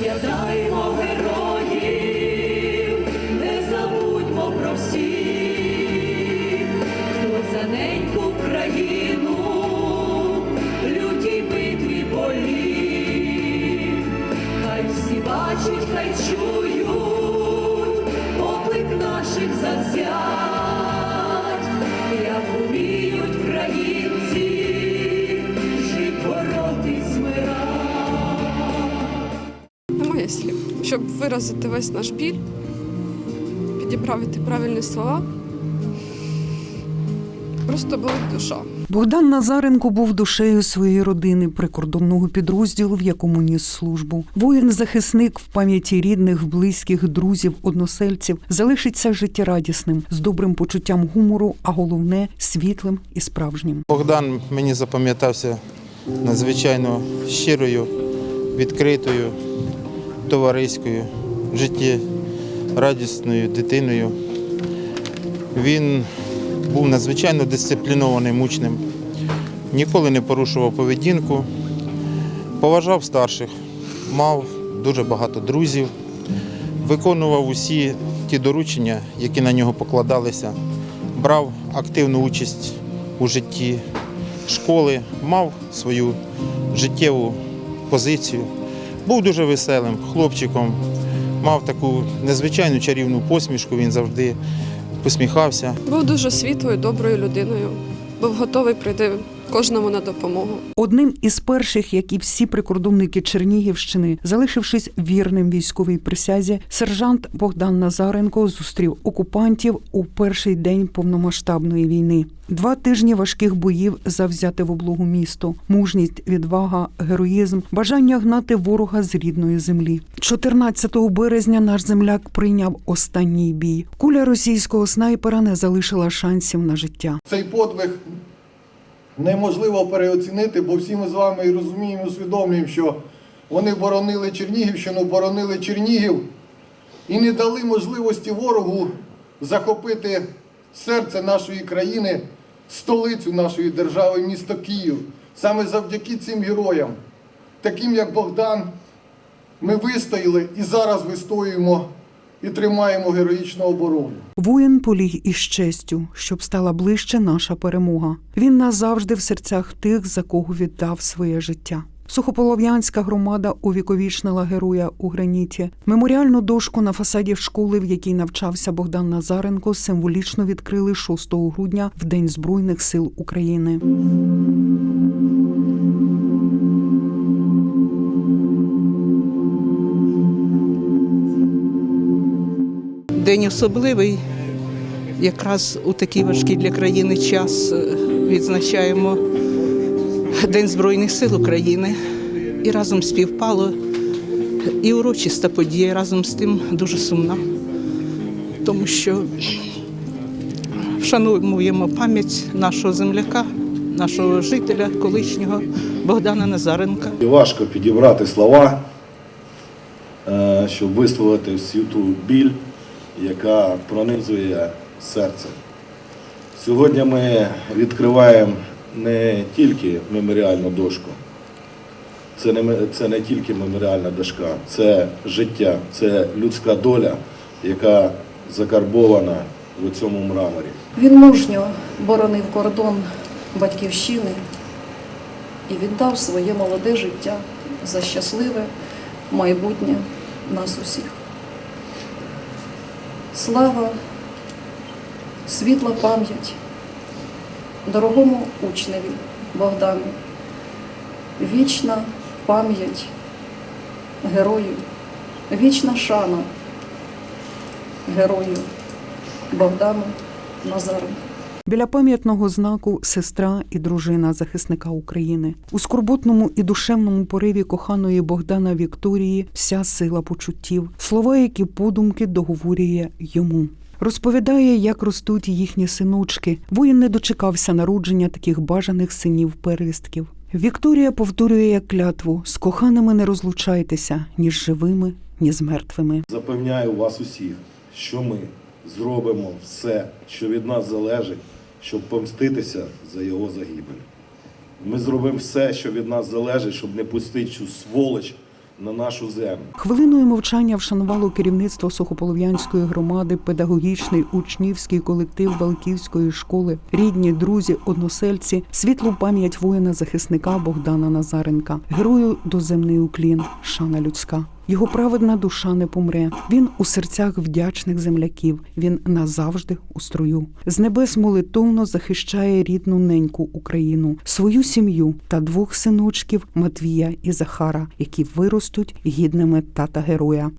Yeah, щоб виразити весь наш біль, підібрати правильні слова. Просто болить душа. Богдан Назаренко був душею своєї родини, прикордонного підрозділу, в якому ніс службу. Воїн-захисник в пам'яті рідних, близьких, друзів, односельців залишиться життєрадісним, з добрим почуттям гумору, а головне світлим і справжнім. Богдан мені запам'ятався надзвичайно щирою, відкритою, товариською, життєрадісною дитиною. Він був надзвичайно дисциплінованим учнем, ніколи не порушував поведінку, поважав старших, мав дуже багато друзів, виконував усі ті доручення, які на нього покладалися, брав активну участь у житті школи, мав свою життєву позицію, був дуже веселим хлопчиком, мав таку незвичайну чарівну посмішку, він завжди посміхався. Був дуже світлою, доброю людиною. Був готовий прийти кожному на допомогу. Одним із перших, як і всі прикордонники Чернігівщини, залишившись вірним військовій присязі, сержант Богдан Назаренко зустрів окупантів у перший день повномасштабної війни. Два тижні важких боїв за взяте в облогу місто, мужність, відвага, героїзм, бажання гнати ворога з рідної землі. 14 березня наш земляк прийняв останній бій. Куля російського снайпера не залишила шансів на життя. Цей подвиг неможливо переоцінити, бо всі ми з вами і розуміємо, і усвідомлюємо, що вони боронили Чернігівщину, боронили Чернігів і не дали можливості ворогу захопити серце нашої країни, столицю нашої держави, місто Київ. Саме завдяки цим героям, таким як Богдан, ми вистояли і зараз вистоюємо і тримаємо героїчну оборону. Воїн поліг із честю, щоб стала ближче наша перемога. Він назавжди в серцях тих, за кого віддав своє життя. Сухополов'янська громада увіковічнила героя у граніті. Меморіальну дошку на фасаді школи, в якій навчався Богдан Назаренко, символічно відкрили 6 грудня в День Збройних сил України. День особливий. Якраз у такий важкий для країни час е, відзначаємо День Збройних сил України. І разом співпало і урочиста подія, разом з тим дуже сумна, тому що вшануємо пам'ять нашого земляка, нашого жителя колишнього Богдана Назаренка. Важко підібрати слова, е, щоб висловити всю ту біль, яка пронизує серце. Сьогодні ми відкриваємо не тільки меморіальну дошку, це не, це не тільки меморіальна дошка, це життя, це людська доля, яка закарбована в цьому мраморі. Він мужньо боронив кордон батьківщини і віддав своє молоде життя за щасливе майбутнє нас усіх. Слава, світла пам'ять дорогому учневі Богдану, вічна пам'ять герою, вічна шана герою Богдану Назаренку. Біля пам'ятного знаку сестра і дружина захисника України у скорботному і душевному пориві коханої Богдана Вікторії вся сила почуттів, слова, які подумки договорює йому. Розповідає, як ростуть їхні синочки. Воїн не дочекався народження таких бажаних синів первістків. Вікторія повторює клятву: з коханими не розлучайтеся ні з живими, ні з мертвими. Запевняю вас усіх, що ми зробимо все, що від нас залежить, щоб помститися за його загибель. Ми зробимо все, що від нас залежить, щоб не пустити цю сволоч на нашу землю. Хвилиною мовчання вшанувало керівництво Сухополов'янської громади, педагогічний учнівський колектив Балківської школи, рідні, друзі, односельці, світлу пам'ять воїна-захисника Богдана Назаренка, герою доземний уклін, шана людська. Його праведна душа не помре. Він у серцях вдячних земляків. Він назавжди у строю. З небес молитовно захищає рідну неньку Україну, свою сім'ю та двох синочків Матвія і Захара, які виростуть гідними тата героя.